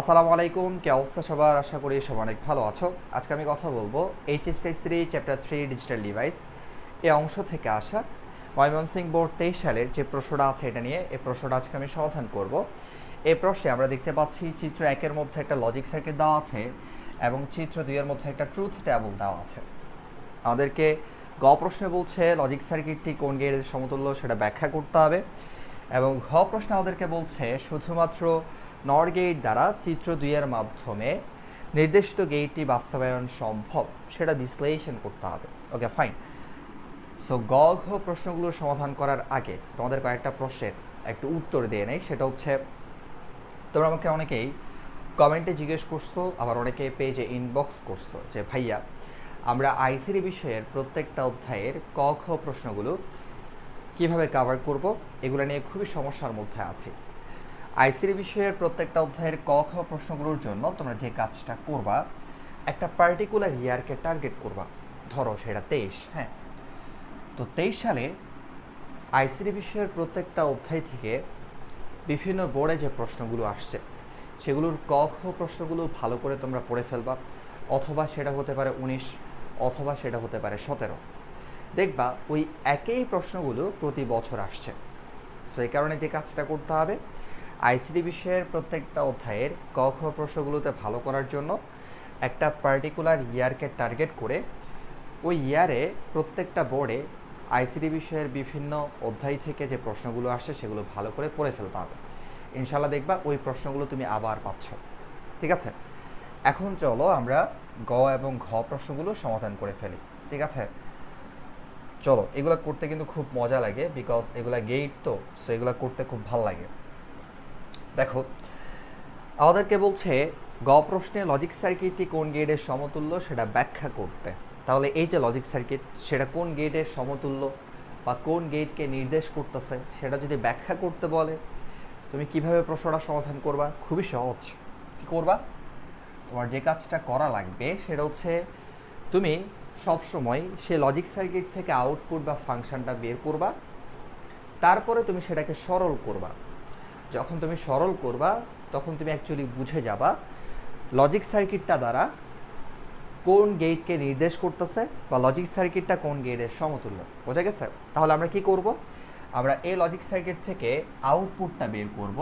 আসসালামু আলাইকুম, কে অবস্থা সবার? আশা করি সবাই অনেক ভালো আছো। আজকে আমি কথা বলব HSS three chapter three digital device এই অংশ থেকে আসা। ময়মনসিংহ বোর্ড তেইশ সালের যে প্রশ্নটা আছে এটা নিয়ে এই প্রশ্নটা আজকে আমি সমাধান করব। এই প্রশ্নে আমরা দেখতে পাচ্ছি, চিত্র একের মধ্যে একটা লজিক সার্কিট দেওয়া আছে এবং চিত্র দুইয়ের মধ্যে একটা ট্রুথ টেবল দেওয়া আছে। আমাদেরকে গ প্রশ্নে বলছে লজিক সার্কিটটি কোন গেটের সমতুল্য সেটা ব্যাখ্যা করতে হবে। এবং ঘ প্রশ্নে আমাদেরকে বলছে, শুধুমাত্র নর গেট দ্বারা চিত্র দুইয়ের মাধ্যমে নির্দেশিত গেটটি বাস্তবায়ন সম্ভব, সেটা বিশ্লেষণ করতে হবে। ওকে ফাইন সো গ ঘ প্রশ্নগুলো সমাধান করার আগে তোমাদের কয়েকটা প্রশ্নের একটু উত্তর দিয়ে নেই। সেটা হচ্ছে, তোমরা আমাকে অনেকেই কমেন্টে জিজ্ঞেস করছ, আবার অনেকে পেজে ইনবক্স করছ যে, ভাইয়া, আমরা আইসিডি বিষয়ের প্রত্যেকটা অধ্যায়ের ক খ প্রশ্নগুলো কীভাবে কাভার করব? এগুলো নিয়ে খুবই সমস্যার মধ্যে আছি। আইসিডি বিষয়ের প্রত্যেকটা অধ্যায়ের ক খ প্রশ্নগুলোর জন্য তোমরা যে কাজটা করবা, একটা পার্টিকুলার ইয়ারকে টার্গেট করবা। ধরো সেটা তেইশ হ্যাঁ? তো তেইশ সালে আইসিডি বিষয়ের প্রত্যেকটা অধ্যায় থেকে বিভিন্ন বোর্ডে যে প্রশ্নগুলো আসছে, সেগুলোর ক খ প্রশ্নগুলো ভালো করে তোমরা পড়ে ফেলবা। অথবা সেটা হতে পারে উনিশ, অথবা সেটা হতে পারে সতেরো। দেখবা ওই একই প্রশ্নগুলো প্রতি বছর আসছে। সো কারণে যে কাজটা করতে হবে আইসিডি বিষয়ের প্রত্যেকটা অধ্যায়ের ক খ প্রশ্নগুলোতে ভালো করার জন্য একটা পার্টিকুলার ইয়ারকে টার্গেট করে ওই ইয়ারে প্রত্যেকটা বোর্ডে আইসিডি বিষয়ের বিভিন্ন অধ্যায় থেকে যে প্রশ্নগুলো আসছে সেগুলো ভালো করে পড়ে ফেলতে হবে। ইনশাল্লাহ দেখবা ওই প্রশ্নগুলো তুমি আবার পাচ্ছ। ঠিক আছে? এখন চলো আমরা গ এবং ঘ প্রশ্নগুলো সমাধান করে ফেলি। ঠিক আছে? চলো, এগুলো করতে কিন্তু খুব মজা লাগে বিকজ এগুলা গেট তো সো এগুলো করতে খুব ভালো লাগে। দেখো, আমাদেরকে বলছে, গ প্রশ্নে লজিক সার্কিটটি কোন গেটের সমতুল্য সেটা ব্যাখ্যা করতে। তাহলে এই যে লজিক সার্কিট সেটা কোন গেটের সমতুল্য বা কোন গেটকে নির্দেশ করতেছে, সেটা যদি ব্যাখ্যা করতে বলে, তুমি কীভাবে প্রশ্নটা সমাধান করবা? খুবই সহজ। কী করবা? তোমার যে কাজটা করা লাগবে, সেটা হচ্ছে তুমি সবসময় সে লজিক সার্কিট থেকে আউটপুট বা ফাংশনটা বের করবা, তারপরে তুমি সেটাকে সরল করবা। যখন তুমি সরল করবা, তখন তুমি অ্যাকচুয়ালি বুঝে যাবা লজিক সার্কিটটা দ্বারা কোন গেটকে নির্দেশ করতেছে বা লজিক সার্কিটটা কোন গেটের সমতুল্য। বোঝা গেছে? তাহলে আমরা কি করব? আমরা এই লজিক সার্কিট থেকে আউটপুটটা বের করব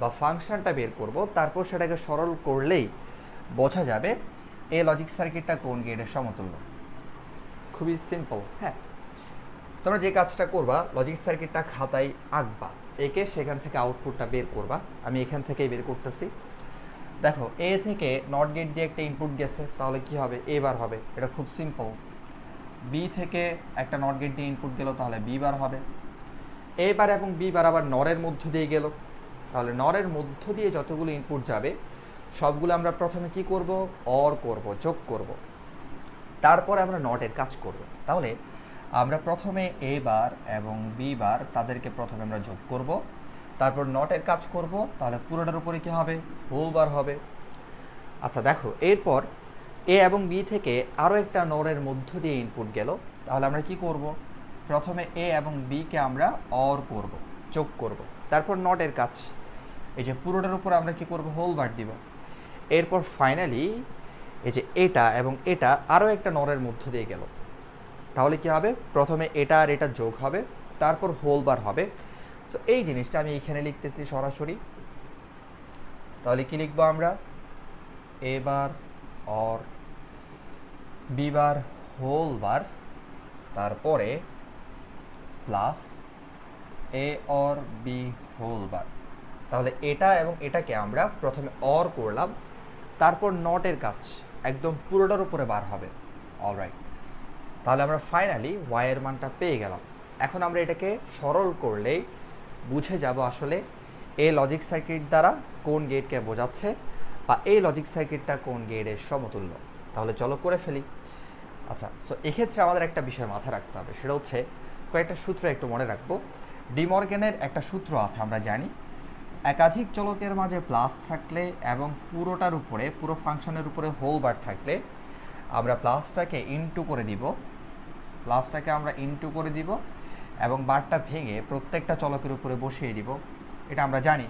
বা ফাংশনটা বের করব। তারপর সেটাকে সরল করলেই বোঝা যাবে এই লজিক সার্কিটটা কোন গেটের সমতুল্য। খুবই সিম্পল হ্যাঁ। তোমরা যে কাজটা করবা লজিক সার্কিটটা খাতায় আঁকবা। একে সেখান থেকে আউটপুটটা বের করবা। আমি এখান থেকেই বের করতেছি। দেখো এ থেকে নট গেট দিয়ে একটা ইনপুট গেছে, তাহলে কি হবে? এবার হবে। এটা খুব সিম্পল বি থেকে একটা নট গেট দিয়ে ইনপুট গেল, তাহলে বি বার হবে। এ বার এবং বি বার আবার নরের মধ্য দিয়ে গেল। তাহলে নরের মধ্য দিয়ে যতগুলো ইনপুট যাবে, সবগুলো আমরা প্রথমে কি করব? অর করব, যোগ করব। তারপর আমরা নটের কাজ করব। তাহলে আমরা প্রথমে এ বার এবং বি বার তাদেরকে প্রথমে আমরা যোগ করব। তারপর নটের কাজ করব, তাহলে পুরোটার উপরে কী হবে? হোল বার হবে। আচ্ছা দেখো, এরপর এ এবং বি থেকে আরও একটা নরের মধ্য দিয়ে ইনপুট গেল। তাহলে আমরা কি করব? প্রথমে এ এবং বিকে আমরা অর করব, যোগ করব। তারপর নটের কাজ। এই যে পুরোটার উপর আমরা কি করব? হোল বার দিব। এরপর ফাইনালি এই যে এটা এবং এটা আরও একটা নরের মধ্য দিয়ে গেল। তাহলে কি হবে? প্রথমে এটা আর এটা যোগ হবে, তারপর হোল বার হবে। সো এই জিনিসটা আমি এখানে লিখতেছি সরাসরি। তাহলে কি লিখব আমরা? A bar or B bar whole bar তারপরে plus A or B whole bar তাহলে এটা এবং এটাকে আমরা প্রথমে অর করলাম, তারপর নটের কাজ, একদম পুরোটার উপরে বার হবে। অলরাইট তাহলে আমরা ফাইনালি ওয়াইয়ের মানটা পেয়ে গেলাম। এখন আমরা এটাকে সরল করলেই বুঝে যাব আসলে এই লজিক সার্কিট দ্বারা কোন গেটকে বোঝাচ্ছে বা এই লজিক সার্কিটটা কোন গেটের সমতুল্য। তাহলে চলো করে ফেলি। আচ্ছা সো এক্ষেত্রে আমাদের একটা বিষয় মাথায় রাখতে হবে, সেটা হচ্ছে কয়েকটা সূত্র একটু মনে রাখব। ডিমর্গেনের একটা সূত্র আছে, আমরা জানি। একাধিক চলকের মাঝে প্লাস থাকলে এবং পুরোটার উপরে, পুরো ফাংশনের উপরে হোল বার থাকলে আমরা প্লাসটাকে ইনটু করে দিব। প্লাসটাকে আমরা ইনটু করে দিব এবং বারটা ভেঙে প্রত্যেকটা চলকের উপরে বসিয়ে দিব। এটা আমরা জানি।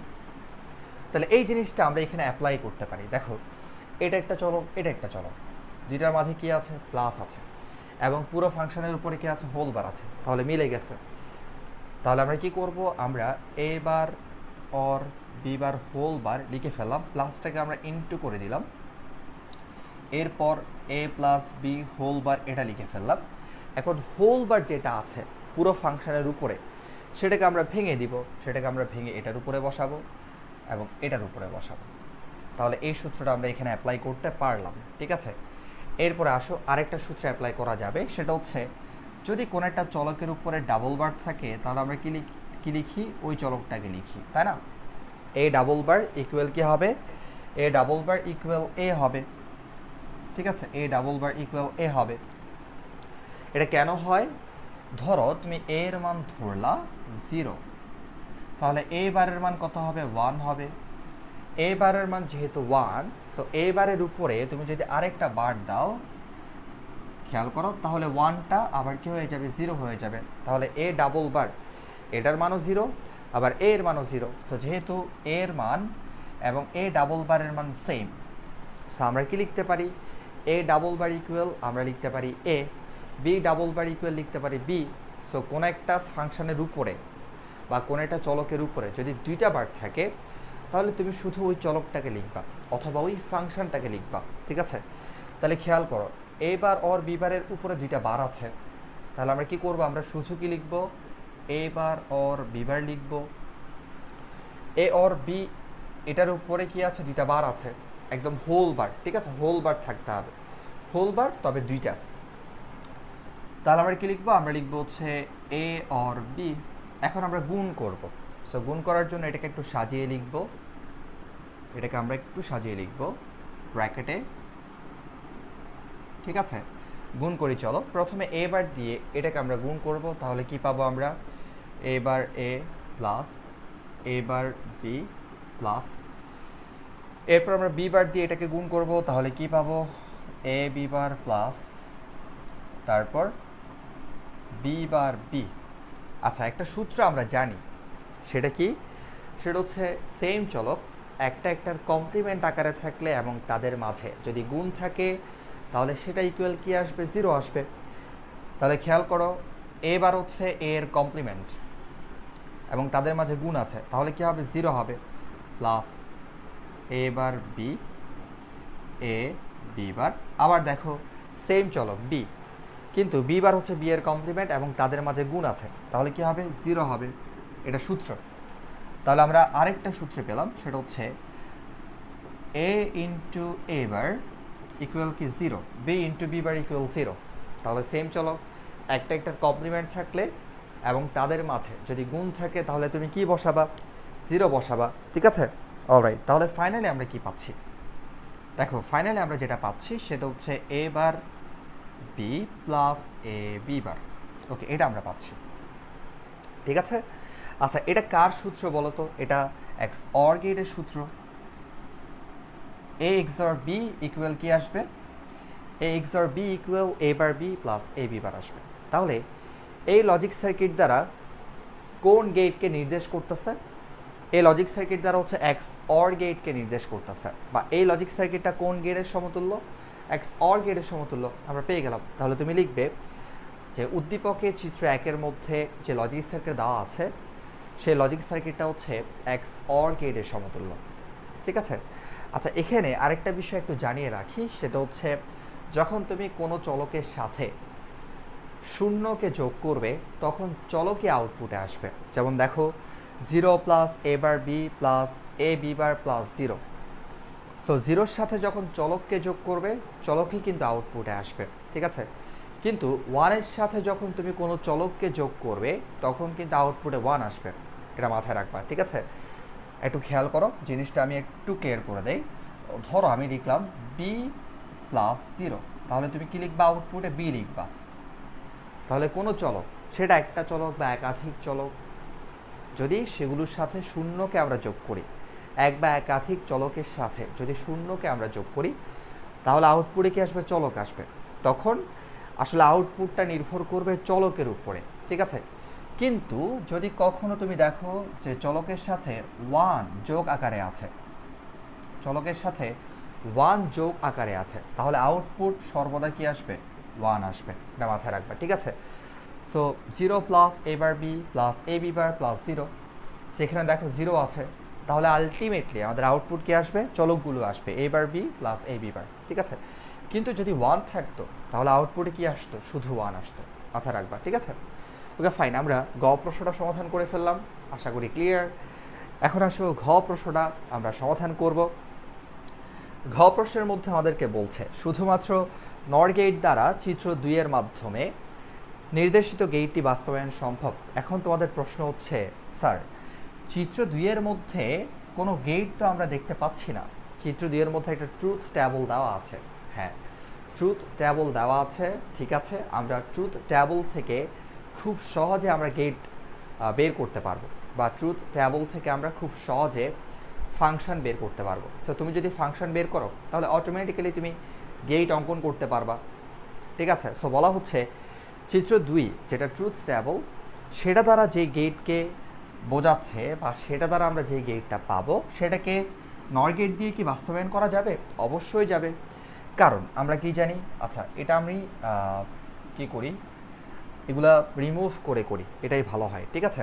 তাহলে এই জিনিসটা আমরা এখানে অ্যাপ্লাই করতে পারি। দেখো, এটা একটা চলক, এটা একটা চলক। দুইটার মাঝে কি আছে? প্লাস আছে। এবং পুরো ফাংশনের উপরে কি আছে? হোল বার আছে। তাহলে মিলে গেছে। তাহলে আমরা কি করব? আমরা A bar or B bar whole bar লিখে ফেললাম। প্লাসটাকে আমরা ইনটু করে দিলাম। এরপর A plus B whole bar এটা লিখে ফেললাম। এখন হোল বার যেটা আছে, পুরো ফাংশনের উপরে, সেটাকে আমরা ভেঙে দিব। সেটাকে আমরা ভেঙে এটার উপরে বসাবো এবং এটার উপরে বসাবো। তাহলে এই সূত্রটা আমরা এখানে অ্যাপ্লাই করতে পারলাম, ঠিক আছে? এরপরে আসো, আরেকটা সূত্র অ্যাপ্লাই করা যাবে, সেটা হচ্ছে, যদি কোনো একটা চলকের উপরে ডাবল বার থাকে, তাহলে আমরা কি লিখি, কী লিখি? ওই চলকটাকে লিখি, তাই না? এ ডাবল বার ইকুয়াল কি হবে? এ ডাবল বার ইকুয়াল এ হবে। ঠিক আছে? এ ডাবল বার ইকুয়াল এ হবে। এটা কেন হয়? ধরো, তুমি এ এর মান ধরলা জিরো তাহলে এ বারের মান কত হবে? ওয়ান হবে। এ বারের মান যেহেতু ওয়ান সো এ বারের উপরে তুমি যদি আরেকটা বার দাও, খেয়াল করো, তাহলে ওয়ানটা আবার কি হয়ে যাবে? জিরো হয়ে যাবে। তাহলে এ ডাবল বার এটার মানও জিরো আবার এ এর মানও জিরো সো যেহেতু এর মান এবং এ ডাবল বারের মান সেম সো আমরা কি লিখতে পারি? এ ডাবল বার ইকুয়াল আমরা লিখতে পারি A B double bar equal লিখতে পারি বি সো কোনো একটা ফাংশনের উপরে বা কোনো একটা চলকের উপরে যদি দুইটা বার থাকে, তাহলে তুমি শুধু ওই চলকটাকে লিখবা অথবা ওই ফাংশনটাকে লিখবা, ঠিক আছে? তাহলে খেয়াল করো এ অর বি বারের উপরে দুইটা বার আছে, তাহলে আমরা কি করব? আমরা শুধু কি লিখব? এ বার অর বি বার লিখব। এ অর বি এটার উপরে কি আছে? দুইটা বার আছে। একদম হোল বার ঠিক আছে? হোল বার থাকতে হবে। হোল বার তবে দুইটা। তাহলে আমরা কি লিখব? আমরা লিখব হচ্ছে এ অর বি এখন আমরা গুণ করব। সো গুণ করার জন্য এটাকে একটু সাজিয়ে লিখব। এটাকে আমরা একটু সাজিয়ে লিখব। ব্র্যাকেটে ঠিক আছে? গুণ করি, চলো। প্রথমে এ বার দিয়ে এটাকে আমরা গুণ করব। তাহলে কি পাবো আমরা? A bar A plus A bar B plus এরপর আমরা বি বার দিয়ে এটাকে গুণ করব, তাহলে কি পাবো? এ বি বার প্লাস তারপর বি বার বি আচ্ছা একটা সূত্র আমরা জানি, সেটা কি? সেটা হচ্ছে সেম চলক, একটা একটার কমপ্লিমেন্ট আকারে থাকলে এবং তাদের মাঝে। যদি গুণ থাকে, তাহলে সেটা ইকুয়াল কি আসবে? জিরো আসবে। তাহলে খেয়াল করো এবার হচ্ছে এর কমপ্লিমেন্ট এবং তাদের মাঝে গুণ আছে, তাহলে কি হবে? জিরো হবে plus A bar B A B bar আবার দেখো সেম চলক বি কিন্তু বি বার হচ্ছে বি এর কমপ্লিমেন্ট এবং তাদের মাঝে গুণ আছে। তাহলে কি হবে? জিরো হবে। এটা সূত্র। তাহলে আমরা আরেকটা সূত্র পেলাম, সেটা হচ্ছে A into A bar equal কি zero B into B bar equal zero তাহলে সেম চলো। একটা একটা কমপ্লিমেন্ট থাকলে এবং তাদের মাঝে যদি গুণ থাকে, তাহলে তুমি কি বসাবা? জিরো বসাবা। ঠিক আছে? অলরাইট তাহলে ফাইনালি আমরা কি পাচ্ছি? দেখো ফাইনালি আমরা যেটা পাচ্ছি সেটা হচ্ছে A bar B plus A B bar okay এটা আমরা পাচ্ছি। ঠিক আছে? আচ্ছা এটা কার সূত্র বলো তো? এটা এক্স অর গেটের সূত্র। A x R B equal কি আসবে? A XOR B equal A bar B plus A B bar আসবে। তাহলে এই লজিক সার্কিট দ্বারা কোন গেটকে নির্দেশ করতেছে? এই লজিক সার্কিট দ্বারা হচ্ছে এক্স অর গেটকে নির্দেশ করতেছে। বা এই লজিক সার্কিটটা কোন গেটের সমতুল্য? এক্স অর গেটের সমতুল্য। আমরা পেয়ে গেলাম। তাহলে তুমি লিখবে যে উদ্দীপকের চিত্র একের মধ্যে যে লজিক সার্কিট দেওয়া আছে, সেই লজিক সার্কিটটা হচ্ছে এক্স অর গেটের সমতুল্য। ঠিক আছে? আচ্ছা এখানে আরেকটা বিষয় একটু জানিয়ে রাখি, সেটা হচ্ছে যখন তুমি কোনো চলকের সাথে শূন্যকে যোগ করবে, তখন চলকে আউটপুটে আসবে। যেমন দেখো zero plus A bar B plus A B bar plus zero. So জিরোর সাথে যখন চলককে যোগ করবে, চলকই কিন্তু আউটপুটে আসবে, ঠিক আছে? কিন্তু ওয়ানের সাথে যখন তুমি কোনো চলককে যোগ করবে, তখন কিন্তু আউটপুটে ওয়ান আসবে, এটা মাথায় রাখবা, ঠিক আছে? একটু খেয়াল করো, জিনিসটা আমি একটু কেয়ার করে দেই। ধরো, আমি লিখলাম বি প্লাস জিরো তাহলে তুমি কি লিখবা আউটপুটে বি লিখবা। তাহলে কোনো চলক, সেটা একটা চলক বা একাধিক চলক যদি সেগুলোর সাথে শূন্যকে আমরা যোগ করি, এক বা একাধিক চলকের সাথে যদি শূন্যকে আমরা যোগ করি, তাহলে আউটপুটে কি আসবে? চলক আসবে। তখন আসলে আউটপুটটা নির্ভর করবে চলকের উপরে, ঠিক আছে? কিন্তু যদি কখনো তুমি দেখো যে চলকের সাথে ওয়ান যোগ আকারে আছে, চলকের সাথে ওয়ান যোগ আকারে আছে, তাহলে আউটপুট সর্বদা কি আসবে? ওয়ান আসবে, এটা মাথায় রাখবে, ঠিক আছে? So zero plus A bar B plus A B bar plus zero সেখানে দেখো জিরো আছে। তাহলে আলটিমেটলি আমাদের আউটপুট কি আসবে? চলকগুলো আসবে। A bar B plus A B bar ঠিক আছে? কিন্তু যদি ওয়ান থাকতো, তাহলে আউটপুটে কি আসতো? শুধু ওয়ান আসতো। মাথায় রাখবা, ঠিক আছে? ওকে ফাইন আমরা গ প্রশ্নটা সমাধান করে ফেললাম। আশা করি ক্লিয়ার এখন আসব ঘ প্রশ্নটা আমরা সমাধান করব। ঘ প্রশ্নের মধ্যে আমাদেরকে বলছে, শুধুমাত্র নর দ্বারা চিত্র দুইয়ের মাধ্যমে নির্দেশিত গেইটটি বাস্তবায়ন সম্ভব। এখন তোমাদের প্রশ্ন হচ্ছে, স্যার, চিত্র দুইয়ের মধ্যে কোনো গেট তো আমরা দেখতে পাচ্ছি না। চিত্র দুইয়ের মধ্যে একটা ট্রুথ ট্যাবল দেওয়া আছে। হ্যাঁ ট্রুথ ট্যাবল দেওয়া আছে, ঠিক আছে? আমরা ট্রুথ ট্যাবল থেকে খুব সহজে আমরা গেট বের করতে পারব বা ট্রুথ ট্যাবল থেকে আমরা খুব সহজে ফাংশন বের করতে পারব। সো তুমি যদি ফাংশন বের করো, তাহলে অটোমেটিক্যালি তুমি গেট অঙ্কন করতে পারবা। ঠিক আছে? সো বলা হচ্ছে চিত্র দুই, যেটা ট্রুথ ট্যাবল সেটা দ্বারা যে গেটকে বোঝাচ্ছে বা সেটা দ্বারা আমরা যে গেটটা পাবো, সেটাকে নর গেট দিয়ে কি বাস্তবায়ন করা যাবে? অবশ্যই যাবে। কারণ আমরা কি জানি? আচ্ছা এটা আমি কি করি? এগুলা রিমুভ করে করি। এটাই ভালো হয়, ঠিক আছে?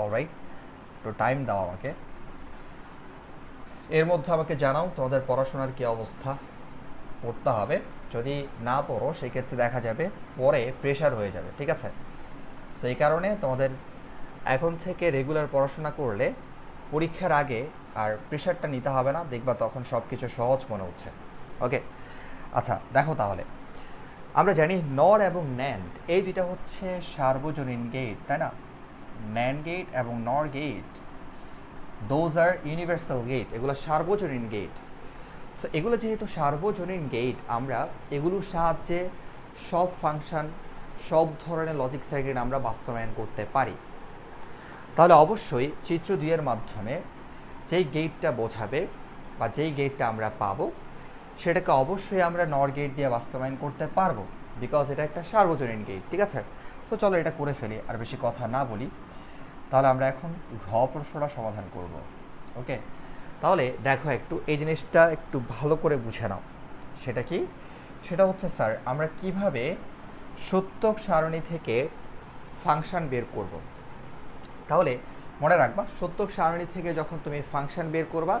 অলরাইট তো টাইম দাও আমাকে। এর মধ্যে আমাকে জানাও তোমাদের পড়াশোনার কি অবস্থা? পড়তে হবে। যদি না পড়ো, সেক্ষেত্রে দেখা যাবে পরে প্রেশার হয়ে যাবে, ঠিক আছে? সেই কারণে তোমাদের এখন থেকে রেগুলার পড়াশোনা করলে পরীক্ষার আগে আর প্রেশারটা নিতে হবে না, দেখবা তখন সব কিছু সহজ মনে হচ্ছে। ওকে আচ্ছা দেখো তাহলে। আমরা জানি নর এবং ন্যান্ড এই দুইটা হচ্ছে সার্বজনীন গেট তাই না? ন্যান্ড গেট এবং NOR gate those are universal gate এগুলো সার্বজনীন গেট সো এগুলো যেহেতু সার্বজনীন গেট আমরা এগুলোর সাহায্যে সব ফাংশন সব ধরনের লজিক সার্কিট আমরা বাস্তবায়ন করতে পারি। তাহলে অবশ্যই চিত্র দুইয়ের মাধ্যমে যেই গেটটা বোঝাবে বা যেই গেটটা আমরা পাবো, সেটাকে অবশ্যই আমরা নর গেট দিয়ে বাস্তবায়ন করতে পারব বিকজ এটা একটা সার্বজনীন গেট ঠিক আছে? তো চলো এটা করে ফেলি, আর বেশি কথা না বলি। তাহলে আমরা এখন ঘ প্রশ্নটা সমাধান করব ওকে তাহলে দেখো একটু এই জিনিসটা একটু ভালো করে বুঝে নাও। সেটা কি? সেটা হচ্ছে, স্যার, আমরা কীভাবে সত্যক সারণী থেকে ফাংশন বের করব? তাহলে মনে রাখবা, সত্যক সারণী থেকে যখন তুমি ফাংশন বের করবা,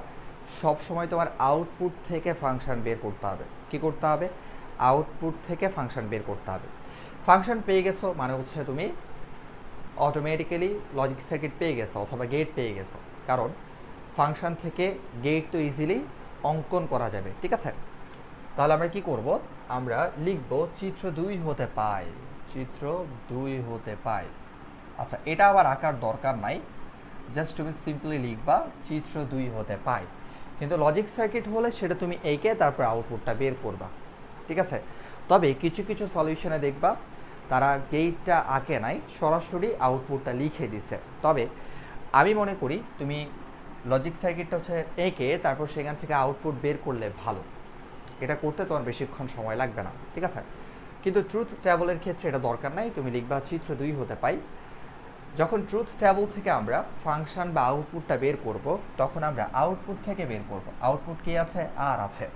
সব সময় তোমার আউটপুট থেকে ফাংশন বের করতে হবে। কি করতে হবে? আউটপুট থেকে ফাংশন বের করতে হবে। ফাংশন পেয়ে গেছো মানে হচ্ছে তুমি অটোমেটিক্যালি লজিক সার্কিট পেয়ে গেছো অথবা গেট পেয়ে গেছো। কারণ ফাংশন থেকে গেট তো ইজিলি অঙ্কন করা যাবে, ঠিক আছে? তাহলে আমরা কি করব? আমরা লিখব চিত্র দুই হতে পাই, চিত্র দুই হতে পাই। আচ্ছা এটা আবার আঁকার দরকার নাই জাস্ট তুমি সিম্পলি লিখবা চিত্র দুই হতে পাই। কিন্তু লজিক সার্কিট হলে সেটা তুমি এঁকে তারপর আউটপুটটা বের করবা, ঠিক আছে? তবে কিছু কিছু সলিউশনে দেখবা, তারা গেটটা আঁকে নাই, সরাসরি আউটপুটটা লিখে দিছে। তবে আমি মনে করি তুমি লজিক সার্কিটটা হচ্ছে এঁকে তারপর সেখান থেকে আউটপুট বের করলে ভালো। এটা করতে তোমার বেশিক্ষণ সময় লাগবে না, ঠিক আছে? কিন্তু ট্রুথ ট্যাবলের ক্ষেত্রে এটা দরকার নাই, তুমি লিখবা চিত্র দুই হতে পাই। যখন ট্রুথ ট্যাবল থেকে আমরা ফাংশন বা আউটপুটটা বের করব, তখন আমরা আউটপুট থেকে বের করব। আউটপুট কি আছে? আর আছে।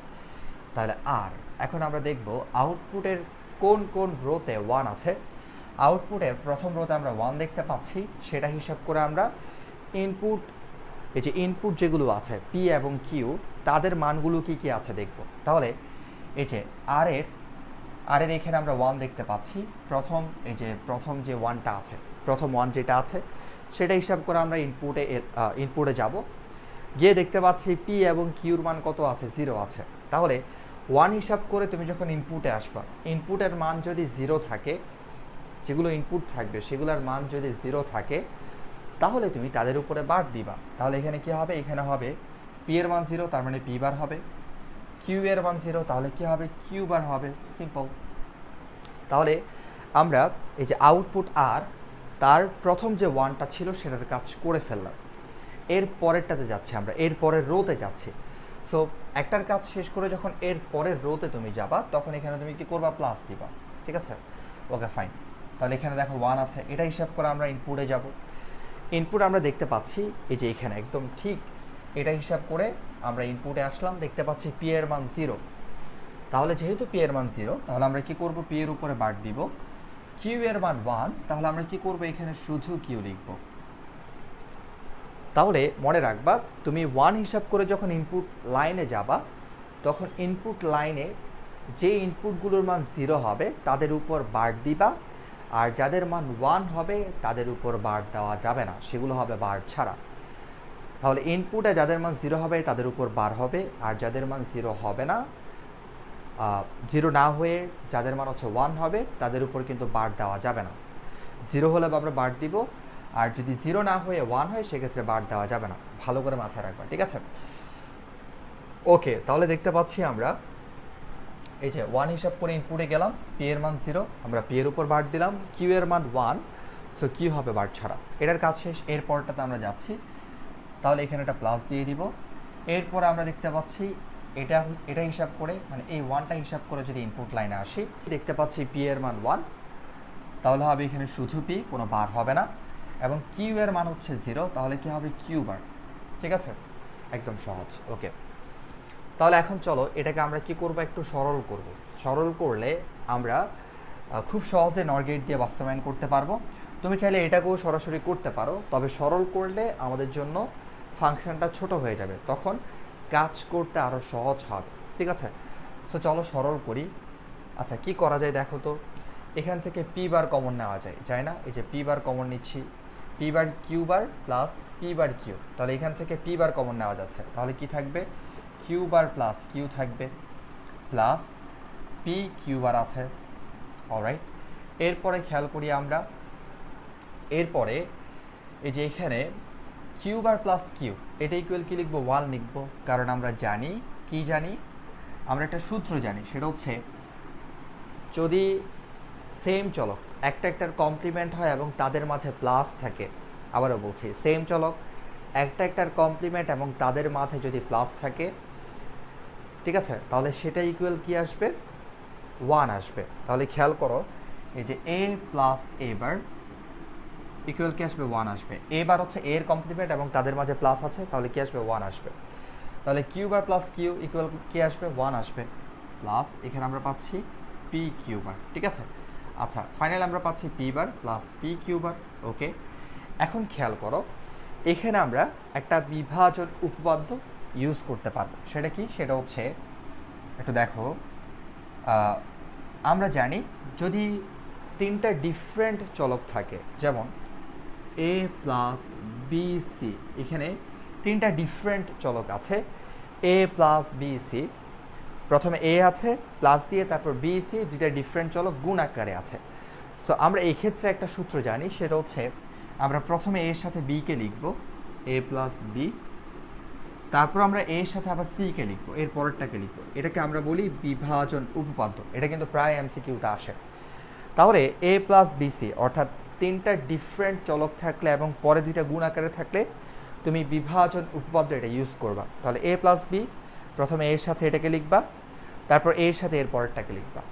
তাহলে আর এখন আমরা দেখব আউটপুটের কোন কোন রোতে ওয়ান আছে। আউটপুটের প্রথম রোতে আমরা ওয়ান দেখতে পাচ্ছি, সেটা হিসাব করে আমরা ইনপুট এই যে ইনপুট যেগুলো আছে পি এবং কিউ তাদের মানগুলো কি কি আছে দেখব। তাহলে এই যে আর এর আর এর এখানে আমরা ওয়ান দেখতে পাচ্ছি। প্রথম, এই যে প্রথম যে ওয়ানটা আছে, প্রথম ওয়ান যেটা আছে, সেটা হিসাব করে আমরা ইনপুটে ইনপুটে যাব। গিয়ে দেখতে পাচ্ছি পি এবং কিউর মান কত আছে? জিরো আছে। তাহলে ওয়ান হিসাব করে তুমি যখন ইনপুটে আসবা ইনপুটের মান যদি জিরো থাকে, যেগুলো ইনপুট থাকবে, সেগুলোর মান যদি জিরো থাকে তাহলে তুমি তাদের উপরে বার দিবা। তাহলে এখানে কি হবে? এখানে হবে পি এর মান জিরো তার মানে পি বার হবে। কিউ এর মান জিরো তাহলে কি হবে? কিউ বার হবে। সিম্পল তাহলে আমরা এই যে আউটপুট আর তার প্রথম যে ওয়ানটা ছিল, সেটার কাজ করে ফেললাম। এর পরেরটাতে যাচ্ছি আমরা। এর পরের রোতে যাচ্ছি। সো একটার কাজ শেষ করে যখন এর পরের রোতে তুমি যাবা, তখন এখানে তুমি কি করবা? প্লাস দিবা। ঠিক আছে? ওকে ফাইন তাহলে এখানে দেখো ওয়ান আছে। এটা হিসাব করে আমরা ইনপুটে যাব। ইনপুট আমরা দেখতে পাচ্ছি, এই যে এখানে একদম ঠিক এটা হিসাব করে আমরা ইনপুটে আসলাম, দেখতে পাচ্ছি পি এর মান জিরো তাহলে যেহেতু পি এর মান জিরো তাহলে আমরা কি করব? পি এর উপরে বার দিব। কিউ এর মান ওয়ান তাহলে আমরা কি করব? এখানে শুধু কিউ লিখব। তাহলে মনে রাখবা, তুমি ওয়ান হিসাব করে যখন ইনপুট লাইনে যাবা, তখন ইনপুট লাইনে যে ইনপুটগুলোর মান জিরো হবে, তাদের উপর বার দিবা। আর যাদের মান ওয়ান হবে, তাদের উপর বার দেওয়া যাবে না। সেগুলো হবে বার ছাড়া। তাহলে ইনপুটে যাদের মান জিরো হবে, তাদের উপর বার হবে। আর যাদের মান জিরো হবে না জিরো না হয়ে যাদের মান হচ্ছে ওয়ান হবে, তাদের উপর কিন্তু বার দেওয়া যাবে না। জিরো হলে আমরা বার দিব। আর যদি জিরো না হয়ে ওয়ান হয়, সেক্ষেত্রে বার দেওয়া যাবে না। ভালো করে মাথায় রাখবা, ঠিক আছে? ওকে তাহলে দেখতে পাচ্ছি আমরা এই যে ওয়ান হিসাব করে ইনপুটে গেলাম পি এর মান জিরো আমরা পি এর উপর বার দিলাম কিউ এর মান ওয়ান সো কিউ হবে বার ছাড়া। এটার কাজ শেষ এর পরটাতে আমরা যাচ্ছি। তাহলে এখানে একটা প্লাস দিয়ে দিব। এরপর আমরা দেখতে পাচ্ছি, এটা এটা হিসাব করে মানে এই ওয়ানটা হিসাব করে যদি ইনপুট লাইনে আসি, দেখতে পাচ্ছি পি এর মান ওয়ান তাহলে হবে এখানে শুধু পি কোনো বার হবে না। এবং কিউ এর মান হচ্ছে জিরো তাহলে কি হবে কিউ বার ঠিক আছে? একদম সহজ ওকে তাহলে এখন চলো, এটাকে আমরা কি করব? একটু সরল করব। সরল করলে আমরা খুব সহজে নরগেট দিয়ে বাস্তবায়ন করতে পারব। তুমি চাইলে এটাকেও সরাসরি করতে পারো, তবে সরল করলে আমাদের জন্য ফাংশনটা ছোট হয়ে যাবে। তখন কাজ করতে আরও সহজ হবে। ঠিক আছে? সো চলো সরল করি। আচ্ছা কি করা যায় দেখো তো? এখান থেকে পি বার কমন নেওয়া যায় যায় না? এই যে পি বার কমন নিচ্ছি। P bar Q bar plus P bar Q তাহলে এখান থেকে পি বার কমন নেওয়া যাচ্ছে। তাহলে কি থাকবে? কিউ বার প্লাস কিউ থাকবে, প্লাস পি কিউ বার আছে। অলরাইট এরপরে খেয়াল করি আমরা, এরপরে এই যে এখানে কিউ বার প্লাস কিউ, এটা ইকুয়াল কি লিখব? ওয়ান লিখব। কারণ আমরা জানি, কি জানি? আমরা একটা সূত্র জানি, সেটা হচ্ছে যদি সেম চলক, একটা একটার কমপ্লিমেন্ট হয় এবং তাদের মাঝে প্লাস থাকে, আবারও বলছি সেম চলক, একটা একটার কমপ্লিমেন্ট এবং তাদের মাঝে যদি প্লাস থাকে ঠিক আছে? তাহলে সেটা ইকুয়াল কি আসবে? ওয়ান আসবে। তাহলে খেয়াল করো, এই যে এ প্লাস এ বার ইকুয়াল কি আসবে? ওয়ান আসবে। এ বার হচ্ছে এর কমপ্লিমেন্ট এবং তাদের মাঝে প্লাস আছে, তাহলে কি আসবে? ওয়ান আসবে। তাহলে Q bar plus Q equal কি আসবে? ওয়ান আসবে। প্লাস এখানে আমরা পাচ্ছি পি কিউ বার, ঠিক আছে? আচ্ছা ফাইনাল আমরা পাচ্ছি P bar plus P Q bar okay এখন খেয়াল করো, এখানে আমরা একটা বিভাজন উপপাদ্য ইউজ করতে পারব। সেটা কি? সেটা হচ্ছে, একটু দেখো আমরা জানি যদি তিনটা ডিফারেন্ট চলক থাকে, যেমন এ প্লাস বি সি এখানে তিনটা ডিফারেন্ট চলক আছে এ প্লাস বি সি প্রথমে এ আছে প্লাস দিয়ে তারপর বি সি দুইটা ডিফারেন্ট চলক গুণ আকারে আছে। সো আমরা এই ক্ষেত্রে একটা সূত্র জানি, সেটা হচ্ছে আমরা প্রথমে এর সাথে বিকে লিখব এ প্লাস বি তারপর আমরা এর সাথে আবার সিকে লিখব, এর পরেরটাকে লিখব। এটাকে আমরা বলি বিভাজন উপপাদ্য। এটা কিন্তু প্রায় এমসিকিউটা আসে। তাহলে এ প্লাস বিসি অর্থাৎ তিনটা ডিফারেন্ট চলক থাকলে এবং পরে দুইটা গুণ আকারে থাকলে তুমি বিভাজন উপপাদ্য এটা ইউজ করবা। তাহলে এ প্লাস বি, প্রথমে এর সাথে এটাকে লিখবা, তারপর এর সাথে এর পরেরটাকে লিখবা।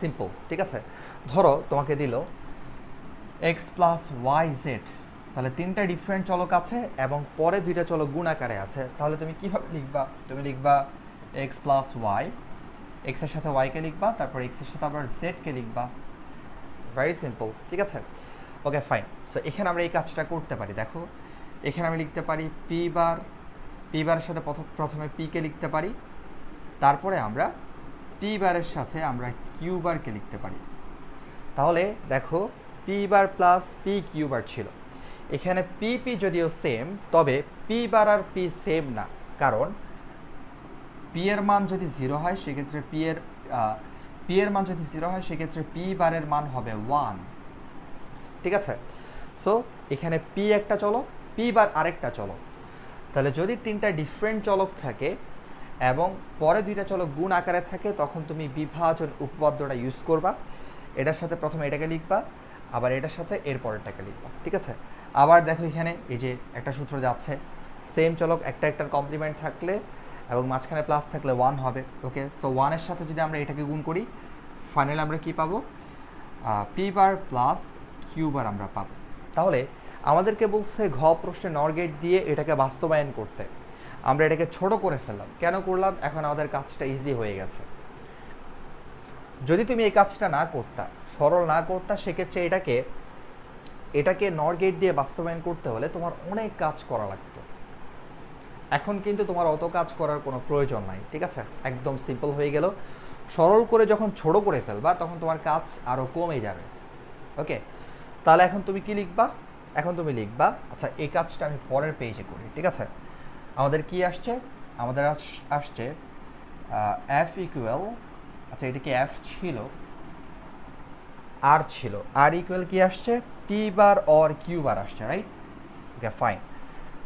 সিম্পল ঠিক আছে? ধরো তোমাকে দিল এক্স প্লাস ওয়াই জেড তাহলে তিনটা ডিফারেন্ট চলক আছে এবং পরে দুইটা চলক গুণ আকারে আছে। তাহলে তুমি কীভাবে লিখবা? তুমি লিখবা এক্স প্লাস ওয়াই এক্সের সাথে ওয়াইকে লিখবা, তারপর এক্সের সাথে আবার জেডকে লিখবা। ভেরি সিম্পল ঠিক আছে? ওকে ফাইন সো এখানে আমরা এই কাজটা করতে পারি, দেখো। এখানে আমি লিখতে পারি পি বার পি বারের সাথে প্রথমে পিকে লিখতে পারি। তারপরে আমরা পি বারের সাথে আমরা কিউ বারকে লিখতে পারি। তাহলে, দেখো P bar plus P Q bar ছিল। এখানে পি পি যদিও সেম তবে পি বার আর পি সেম না। কারণ পি এর মান যদি জিরো হয়, সেক্ষেত্রে পি এর পি এর মান যদি জিরো হয়, সেক্ষেত্রে পি বারের মান হবে ওয়ান ঠিক আছে? সো এখানে পি একটা চলো পি বার আরেকটা চলো তাহলে যদি তিনটা ডিফারেন্ট চলক থাকে এবং পরে দুইটা চলক গুণ আকারে থাকে, তখন তুমি বিভাজন উপপাদ্যটা ইউজ করবা। এটার সাথে প্রথমে এটাকে লিখবা, আবার এটার সাথে এর পরেরটাকে লিখবা। ঠিক আছে? আবার দেখো এখানে এই যে একটা সূত্র যাচ্ছে সেম চলক একটা একটার কমপ্লিমেন্ট থাকলে এবং মাঝখানে প্লাস থাকলে ওয়ান হবে ওকে সো ওয়ানের সাথে যদি আমরা এটাকে গুণ করি ফাইনালি আমরা কি পাবো? P bar plus Q bar আমরা পাবো। তাহলে আমাদেরকে বলছে ঘ প্রশ্নে নর গেট দিয়ে এটাকে বাস্তবায়ন করতে। আমরা এটাকে ছোট করে ফেললাম। কেন করলাম? এখন আমাদের কাজটা ইজি হয়ে গেছে। যদি তুমি এই কাজটা না করতা, সরল না করতা, সেক্ষেত্রে এটাকে এটাকে নর গেট দিয়ে বাস্তবায়ন করতে হলে তোমার অনেক কাজ করা লাগতো। এখন কিন্তু তোমার অত কাজ করার কোনো প্রয়োজন নাই, ঠিক আছে? একদম সিম্পল হয়ে গেল। সরল করে যখন ছোট করে ফেলবা, তখন তোমার কাজ আরও কমে যাবে। ওকে? তাহলে এখন তুমি কি লিখবা? এখন তুমি লিখবা আচ্ছা এই কাজটা আমি পরের পেজে করি, ঠিক আছে? আমাদের কি আসছে? আমাদের আসছে এফ ইকুয়াল আচ্ছা এটা কি এফ ছিল আর ছিল। আর ইকুয়াল কি আসছে? P bar or Q bar আসছে রাইট ওকে ফাইন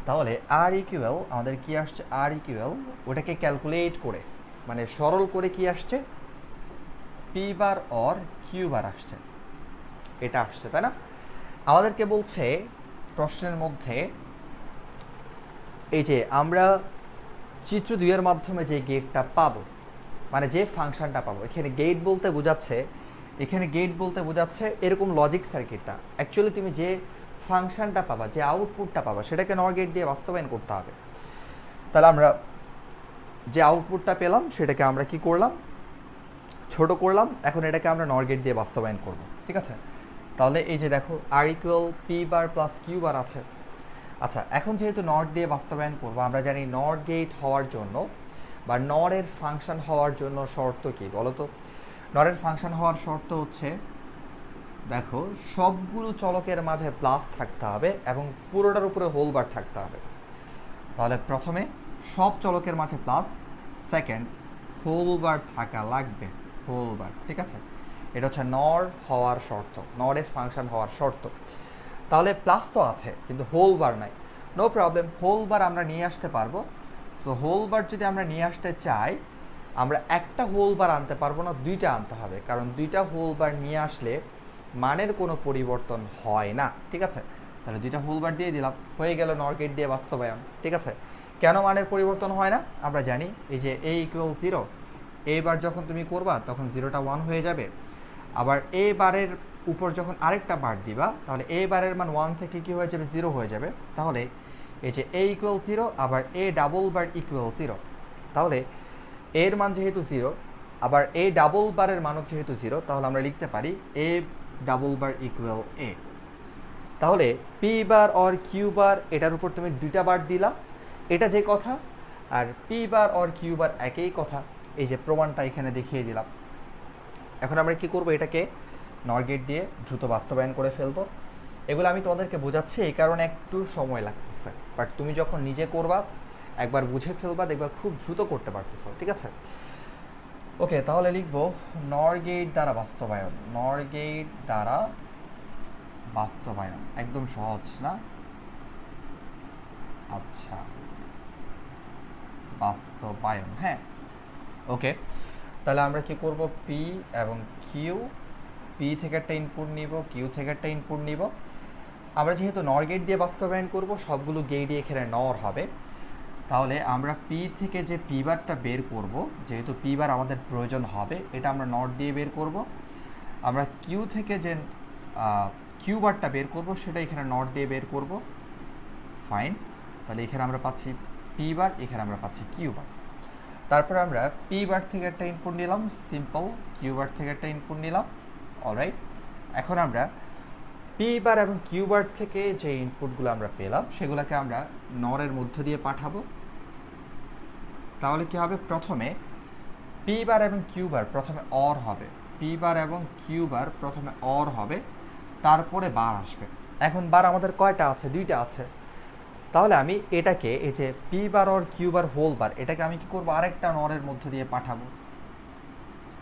তাহলে আর ইকুয়াল আমাদের কি আসছে? আর ইকুয়াল ওটাকে ক্যালকুলেট করে মানে সরল করে কি আসছে? P bar or Q bar আসছে। এটা আসছে, তাই না? আমাদেরকে বলছে, প্রশ্নের মধ্যে, এই যে আমরা চিত্র দুইয়ের মাধ্যমে যে গেটটা পাবো মানে যে ফাংশনটা পাবো, এখানে গেট বলতে বোঝাচ্ছে এখানে গেট বলতে বোঝাচ্ছে এরকম লজিক সার্কিটটা অ্যাকচুয়ালি তুমি যে ফাংশনটা পাবা, যে আউটপুটটা পাবা, সেটাকে নর গেট দিয়ে বাস্তবায়ন করতে হবে। তাহলে আমরা যে আউটপুটটা পেলাম, সেটাকে আমরা কি করলাম? ছোট করলাম, এখন এটাকে আমরা নর গেট দিয়ে বাস্তবায়ন করব। ঠিক আছে? তাহলে এই যে দেখো আর equal P bar plus Q bar আছে। আচ্ছা এখন যেহেতু নট দিয়ে বাস্তবায়ন করব, আমরা জানি নট গেট হওয়ার জন্য বা নরের ফাংশন হওয়ার জন্য শর্ত কি বলো তো নরের ফাংশন হওয়ার শর্ত হচ্ছে, দেখো, সবগুলো চলকের মাঝে প্লাস থাকতে হবে এবং পুরোটার উপরে হোল বার থাকতে হবে। তাহলে প্রথমে সব চলকের মাঝে প্লাস সেকেন্ড হোল বার থাকা লাগবে হোল বার ঠিক আছে? এটা হচ্ছে নর হওয়ার শর্ত, নরের ফাংশন হওয়ার শর্ত। তাহলে প্লাস তো আছে, কিন্তু হোল বার নাই। নো প্রবলেম হোলবার আমরা নিয়ে আসতে পারব। সো হোল বার যদি আমরা নিয়ে আসতে চাই আমরা একটা হোল বার আনতে পারব না, দুইটা আনতে হবে। কারণ দুইটা হোল বার নিয়ে আসলে মানের কোনো পরিবর্তন হয় না, ঠিক আছে? তাহলে দুইটা হোল বার দিয়ে দিলাম, হয়ে গেল নরগেট দিয়ে বাস্তবায়ন, ঠিক আছে? কেন মানের পরিবর্তন হয় না? আমরা জানি এই যে এ ইকুয়াল জিরো এইবার যখন তুমি করবা, তখন জিরোটা ওয়ান হয়ে যাবে। আবার এ বারের উপর যখন আরেকটা বার দিবা, তাহলে এ বারের মান ওয়ান থেকে কি হয়ে যাবে? জিরো হয়ে যাবে। তাহলে এই যে এ ইকুয়াল জিরো আবার A double bar equal zero তাহলে এর মান যেহেতু জিরো আবার এ ডাবল বারের মানও যেহেতু জিরো তাহলে আমরা লিখতে পারি এ ডাবল বার ইকুয়াল এ তাহলে P bar or Q bar, এটার উপর তুমি দুইটা বার দিলা, এটা যে কথা, আর P bar or Q bar একই কথা, এই যে প্রমাণটা এখানে দেখিয়ে দিলাম। এখন আমরা কি করব, এটাকে নর গেট দিয়ে দ্রুত বাস্তবায়ন করে ফেলব। এগুলো আমি তোমাদেরকে বোঝাচ্ছি, এই কারণে একটু সময় লাগতেছে। বাট তুমি যখন নিজে করবা একবার বুঝে ফেলবা, দেখবা খুব দ্রুত করতে পারতেছো, ঠিক আছে? ওকে, তাহলে লিখব নর গেট দ্বারা বাস্তবায়ন নর গেট দ্বারা বাস্তবায়ন, একদম সহজ, না? আচ্ছা বাস্তবায়ন হ্যাঁ ওকে, তাহলে আমরা কি করব? পি এবং কিউ পি থেকে একটা ইনপুট নিব কিউ থেকে একটা ইনপুট নিব। আমরা যেহেতু নর গেট দিয়ে বাস্তবায়ন করব, সবগুলো গেটই এখানে নর হবে। তাহলে আমরা পি থেকে যে পি বারটা বের করব, যেহেতু পি বার আমাদের প্রয়োজন হবে, এটা আমরা নট দিয়ে বের করব। আমরা কিউ থেকে যে কিউ বারটা বের করব, সেটা এখানে নট দিয়ে বের করব। ফাইন তাহলে এখানে আমরা পাচ্ছি পি বার, এখানে আমরা পাচ্ছি কিউ বার। তারপর আমরা পি বার থেকে একটা ইনপুট নিলাম সিম্পল কিউ বার থেকে একটা ইনপুট নিলাম অলরাইট এখন আমরা পি বার এবং কিউ বার থেকে যে ইনপুটগুলো আমরা পেলাম, সেগুলোকে আমরা নরের মধ্য দিয়ে পাঠাবো। তাহলে কি হবে? প্রথমে পি বার এবং কিউ বার প্রথমে অর হবে। পি বার এবং কিউ বার প্রথমে অর হবে, তারপরে বার আসবে। এখন বার আমাদের কয়টা আছে? দুইটা আছে। তাহলে আমি এটাকে, এই যে P bar or Q bar whole bar এটাকে আমি কি করব? আরেকটা নরের মধ্য দিয়ে পাঠাবো।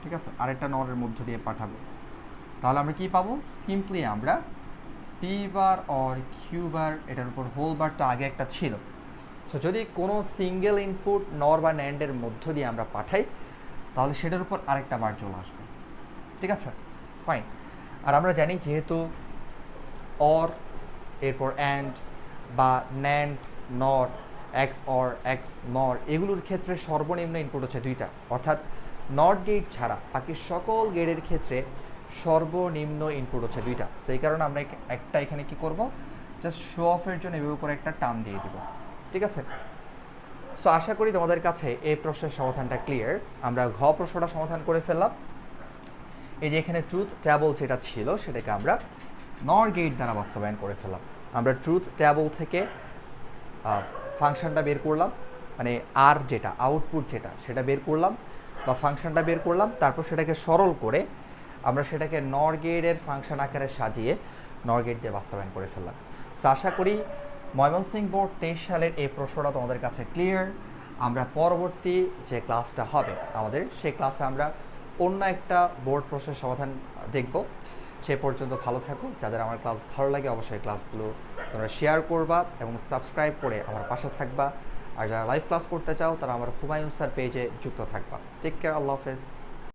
ঠিক আছে? আরেকটা নরের মধ্য দিয়ে পাঠাবো। তাহলে আমরা কি পাবো? সিম্পলি আমরা P bar or Q bar এটার উপর হোল বারটা আগে একটা ছিল। সো যদি কোনো সিঙ্গেল ইনপুট নর বা ন্যান্ডের মধ্য দিয়ে আমরা পাঠাই, তাহলে সেটার উপর আরেকটা বার চলে আসবে। ঠিক আছে? ফাইন আর আমরা জানি যেহেতু অর এরপর অ্যান্ড বা ন্যান্ড নর এক্স অর এক্স নর এগুলোর ক্ষেত্রে সর্বনিম্ন ইনপুট হচ্ছে দুইটা। অর্থাৎ নট গেট ছাড়া বাকি সকল গেটের ক্ষেত্রে সর্বনিম্ন ইনপুট হচ্ছে দুইটা। সেই কারণে আমরা একটা এখানে কি করব? জাস্ট শো অফের জন্য এভাবে করে একটা টার্ম দিয়ে দিব। ঠিক আছে? সো আশা করি তোমাদের কাছে এই প্রশ্নের সমাধানটা ক্লিয়ার আমরা ঘ প্রশ্নটা সমাধান করে ফেললাম। এই যে এখানে ট্রুথ ট্যাবল যেটা ছিল, সেটাকে আমরা নর গেট দ্বারা বাস্তবায়ন করে ফেললাম। আমরা ট্রুথ ট্যাবল থেকে ফাংশনটা বের করলাম। মানে আর যেটা আউটপুট যেটা, সেটা বের করলাম বা ফাংশনটা বের করলাম। তারপর সেটাকে সরল করে আমরা সেটাকে নর গেটের ফাংশন আকারে সাজিয়ে নর গেট দিয়ে বাস্তবায়ন করে ফেললাম। সো আশা করি ময়মনসিংহ বোর্ড তেইশ সালের এই প্রশ্নটা তোমাদের কাছে ক্লিয়ার আমরা পরবর্তী যে ক্লাসটা হবে আমাদের, সেই ক্লাসে আমরা অন্য একটা বোর্ড প্রশ্নের সমাধান দেখব। সে পর্যন্ত ভালো থাকো। যাদের আমার ক্লাস ভালো লাগে অবশ্যই ক্লাসগুলো তোমরা শেয়ার করবা এবং সাবস্ক্রাইব করে আমার পাশে থাকবা। আর যারা লাইভ ক্লাস করতে চাও, তারা আমার হুমায়ুন স্যার পেজে যুক্ত থাকবা। টেক কেয়ার আল্লাহ হাফেজ।